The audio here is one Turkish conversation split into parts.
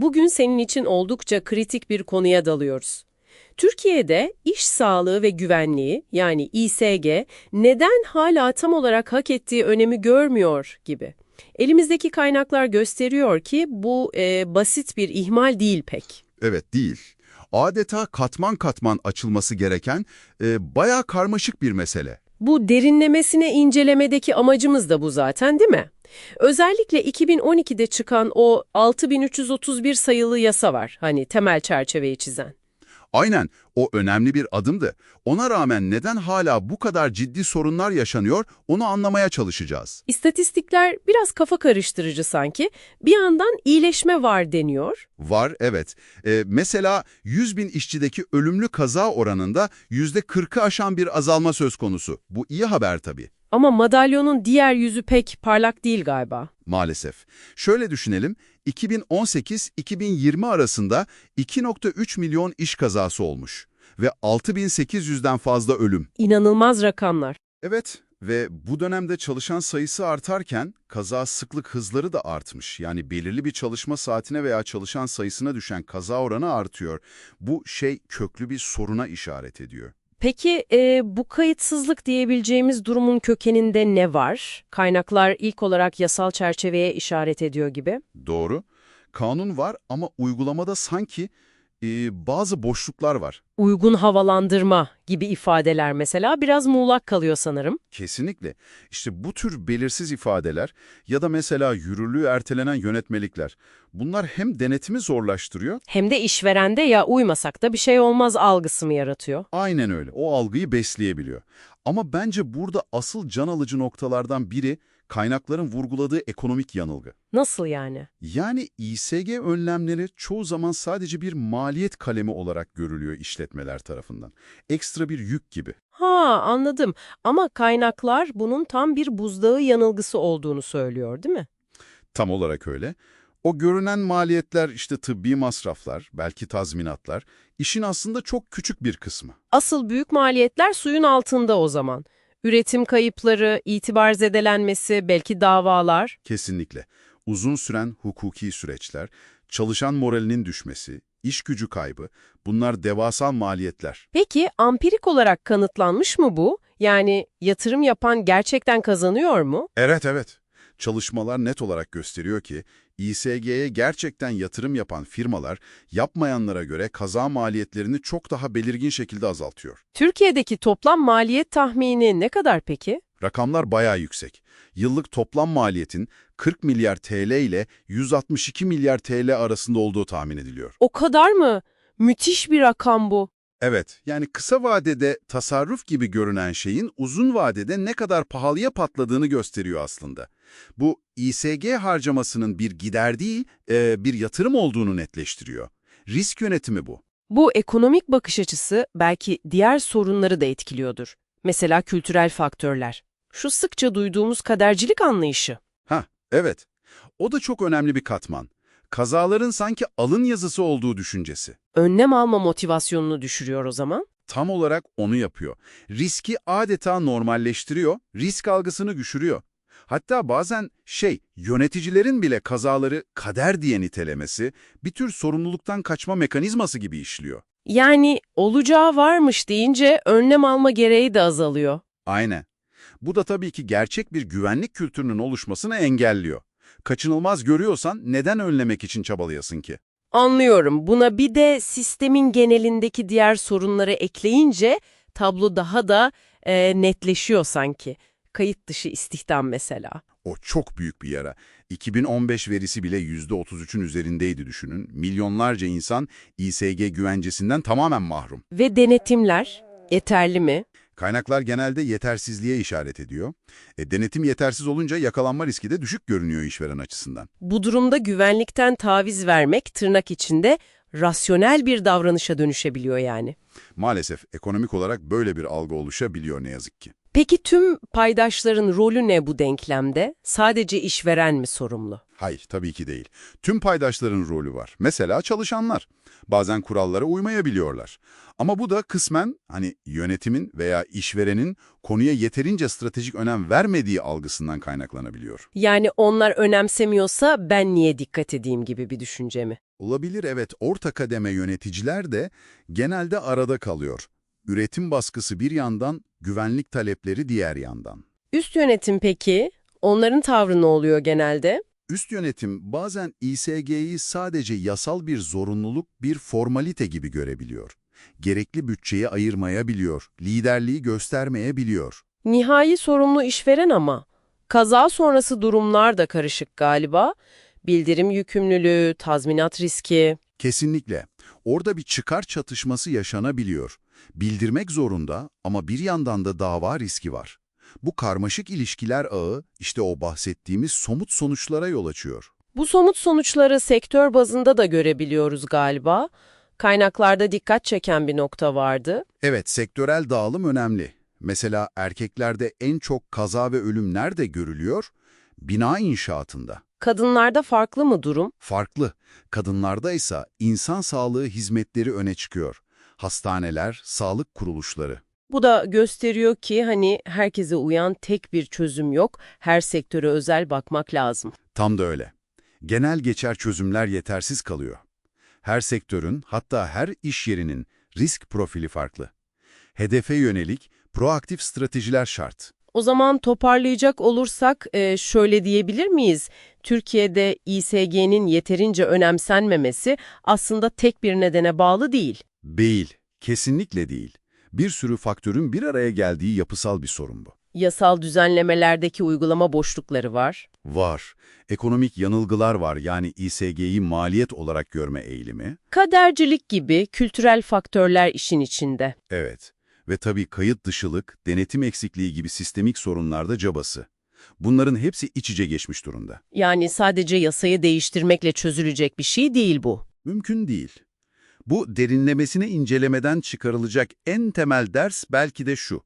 Bugün senin için oldukça kritik bir konuya dalıyoruz. Türkiye'de iş sağlığı ve güvenliği yani İSG neden hala tam olarak hak ettiği önemi görmüyor gibi. Elimizdeki kaynaklar gösteriyor ki bu e, basit bir ihmal değil pek. Evet değil. Adeta katman katman açılması gereken e, bayağı karmaşık bir mesele. Bu derinlemesine incelemedeki amacımız da bu zaten değil mi? Özellikle 2012'de çıkan o 6331 sayılı yasa var. Hani temel çerçeveyi çizen. Aynen o önemli bir adımdı. Ona rağmen neden hala bu kadar ciddi sorunlar yaşanıyor onu anlamaya çalışacağız. İstatistikler biraz kafa karıştırıcı sanki. Bir yandan iyileşme var deniyor. Var evet. E, mesela 100 bin işçideki ölümlü kaza oranında %40'ı aşan bir azalma söz konusu. Bu iyi haber tabii. Ama madalyonun diğer yüzü pek parlak değil galiba. Maalesef. Şöyle düşünelim, 2018-2020 arasında 2.3 milyon iş kazası olmuş ve 6800'den fazla ölüm. İnanılmaz rakamlar. Evet ve bu dönemde çalışan sayısı artarken kaza sıklık hızları da artmış. Yani belirli bir çalışma saatine veya çalışan sayısına düşen kaza oranı artıyor. Bu şey köklü bir soruna işaret ediyor. Peki e, bu kayıtsızlık diyebileceğimiz durumun kökeninde ne var? Kaynaklar ilk olarak yasal çerçeveye işaret ediyor gibi. Doğru. Kanun var ama uygulamada sanki e, bazı boşluklar var. Uygun havalandırma gibi ifadeler mesela biraz muğlak kalıyor sanırım. Kesinlikle. İşte bu tür belirsiz ifadeler ya da mesela yürürlüğü ertelenen yönetmelikler bunlar hem denetimi zorlaştırıyor, Hem de işverende ya uymasak da bir şey olmaz algısı mı yaratıyor? aynen öyle o algıyı besleyebiliyor. Ama bence burada asıl can alıcı noktalardan biri kaynakların vurguladığı ekonomik yanılgı. Nasıl yani? Yani İSG önlemleri çoğu zaman sadece bir maliyet kalemi olarak görülüyor işletmeler tarafından. Ekstra bir yük gibi. Ha anladım ama kaynaklar bunun tam bir buzdağı yanılgısı olduğunu söylüyor değil mi? Tam olarak öyle. O görünen maliyetler işte tıbbi masraflar, belki tazminatlar, işin aslında çok küçük bir kısmı. Asıl büyük maliyetler suyun altında o zaman. Üretim kayıpları, itibar zedelenmesi, belki davalar. Kesinlikle. Uzun süren hukuki süreçler, çalışan moralinin düşmesi, iş gücü kaybı, bunlar devasa maliyetler. Peki ampirik olarak kanıtlanmış mı bu? Yani yatırım yapan gerçekten kazanıyor mu? Evet evet. Çalışmalar net olarak gösteriyor ki İSG'ye gerçekten yatırım yapan firmalar yapmayanlara göre kaza maliyetlerini çok daha belirgin şekilde azaltıyor. Türkiye'deki toplam maliyet tahmini ne kadar peki? Rakamlar bayağı yüksek. Yıllık toplam maliyetin 40 milyar TL ile 162 milyar TL arasında olduğu tahmin ediliyor. O kadar mı? Müthiş bir rakam bu. Evet, yani kısa vadede tasarruf gibi görünen şeyin uzun vadede ne kadar pahalıya patladığını gösteriyor aslında. Bu İSG harcamasının bir gider değil, e, bir yatırım olduğunu netleştiriyor. Risk yönetimi bu. Bu ekonomik bakış açısı belki diğer sorunları da etkiliyordur. Mesela kültürel faktörler. Şu sıkça duyduğumuz kadercilik anlayışı. Ha, evet. O da çok önemli bir katman. Kazaların sanki alın yazısı olduğu düşüncesi. Önlem alma motivasyonunu düşürüyor o zaman. Tam olarak onu yapıyor. Riski adeta normalleştiriyor, risk algısını güçürüyor. Hatta bazen şey, yöneticilerin bile kazaları kader diye nitelemesi bir tür sorumluluktan kaçma mekanizması gibi işliyor. Yani olacağı varmış deyince önlem alma gereği de azalıyor. Aynen. Bu da tabii ki gerçek bir güvenlik kültürünün oluşmasını engelliyor. Kaçınılmaz görüyorsan neden önlemek için çabalayasın ki? Anlıyorum. Buna bir de sistemin genelindeki diğer sorunları ekleyince tablo daha da e, netleşiyor sanki. Kayıt dışı istihdam mesela. O çok büyük bir yara. 2015 verisi bile %33'ün üzerindeydi düşünün. Milyonlarca insan İSG güvencesinden tamamen mahrum. Ve denetimler yeterli mi? Kaynaklar genelde yetersizliğe işaret ediyor. E, denetim yetersiz olunca yakalanma riski de düşük görünüyor işveren açısından. Bu durumda güvenlikten taviz vermek tırnak içinde rasyonel bir davranışa dönüşebiliyor yani. Maalesef ekonomik olarak böyle bir algı oluşabiliyor ne yazık ki. Peki tüm paydaşların rolü ne bu denklemde? Sadece işveren mi sorumlu? Hayır, tabii ki değil. Tüm paydaşların rolü var. Mesela çalışanlar. Bazen kurallara uymayabiliyorlar. Ama bu da kısmen hani yönetimin veya işverenin konuya yeterince stratejik önem vermediği algısından kaynaklanabiliyor. Yani onlar önemsemiyorsa ben niye dikkat edeyim gibi bir düşünce mi? Olabilir evet, orta kademe yöneticiler de genelde arada kalıyor. Üretim baskısı bir yandan, güvenlik talepleri diğer yandan. Üst yönetim peki? Onların tavrı ne oluyor genelde? Üst yönetim bazen İSG'yi sadece yasal bir zorunluluk, bir formalite gibi görebiliyor. Gerekli bütçeyi ayırmayabiliyor, liderliği göstermeyebiliyor. Nihai sorumlu işveren ama. Kaza sonrası durumlar da karışık galiba. Bildirim yükümlülüğü, tazminat riski. Kesinlikle. Orada bir çıkar çatışması yaşanabiliyor. Bildirmek zorunda ama bir yandan da dava riski var. Bu karmaşık ilişkiler ağı işte o bahsettiğimiz somut sonuçlara yol açıyor. Bu somut sonuçları sektör bazında da görebiliyoruz galiba. Kaynaklarda dikkat çeken bir nokta vardı. Evet, sektörel dağılım önemli. Mesela erkeklerde en çok kaza ve ölüm nerede görülüyor? Bina inşaatında. Kadınlarda farklı mı durum? Farklı. Kadınlarda ise insan sağlığı hizmetleri öne çıkıyor. Hastaneler, sağlık kuruluşları. Bu da gösteriyor ki hani herkese uyan tek bir çözüm yok. Her sektöre özel bakmak lazım. Tam da öyle. Genel geçer çözümler yetersiz kalıyor. Her sektörün, hatta her iş yerinin risk profili farklı. Hedefe yönelik, proaktif stratejiler şart. O zaman toparlayacak olursak e, şöyle diyebilir miyiz? Türkiye'de İSG'nin yeterince önemsenmemesi aslında tek bir nedene bağlı değil. Değil, kesinlikle değil. Bir sürü faktörün bir araya geldiği yapısal bir sorun bu. Yasal düzenlemelerdeki uygulama boşlukları var. Var. Ekonomik yanılgılar var yani İSG'yi maliyet olarak görme eğilimi. Kadercilik gibi kültürel faktörler işin içinde. Evet. Ve tabii kayıt dışılık, denetim eksikliği gibi sistemik sorunlarda cabası. Bunların hepsi iç içe geçmiş durumda. Yani sadece yasayı değiştirmekle çözülecek bir şey değil bu. Mümkün değil. Bu derinlemesine incelemeden çıkarılacak en temel ders belki de şu.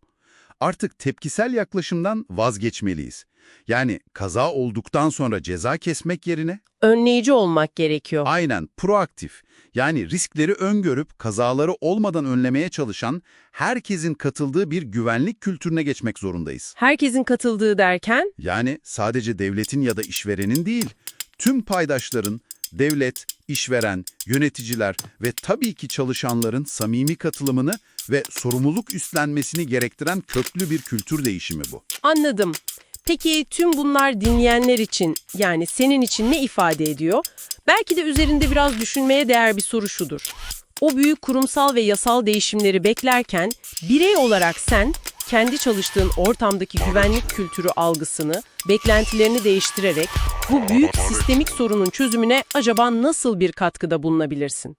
Artık tepkisel yaklaşımdan vazgeçmeliyiz. Yani kaza olduktan sonra ceza kesmek yerine Önleyici olmak gerekiyor. aynen proaktif, yani riskleri öngörüp kazaları olmadan önlemeye çalışan herkesin katıldığı bir güvenlik kültürüne geçmek zorundayız. Herkesin katıldığı derken Yani sadece devletin ya da işverenin değil, tüm paydaşların, devlet, işveren, yöneticiler ve tabii ki çalışanların samimi katılımını ve sorumluluk üstlenmesini gerektiren köklü bir kültür değişimi bu. Anladım. Peki tüm bunlar dinleyenler için yani senin için ne ifade ediyor? Belki de üzerinde biraz düşünmeye değer bir soru şudur. O büyük kurumsal ve yasal değişimleri beklerken birey olarak sen kendi çalıştığın ortamdaki güvenlik kültürü algısını, beklentilerini değiştirerek bu büyük sistemik sorunun çözümüne acaba nasıl bir katkıda bulunabilirsin?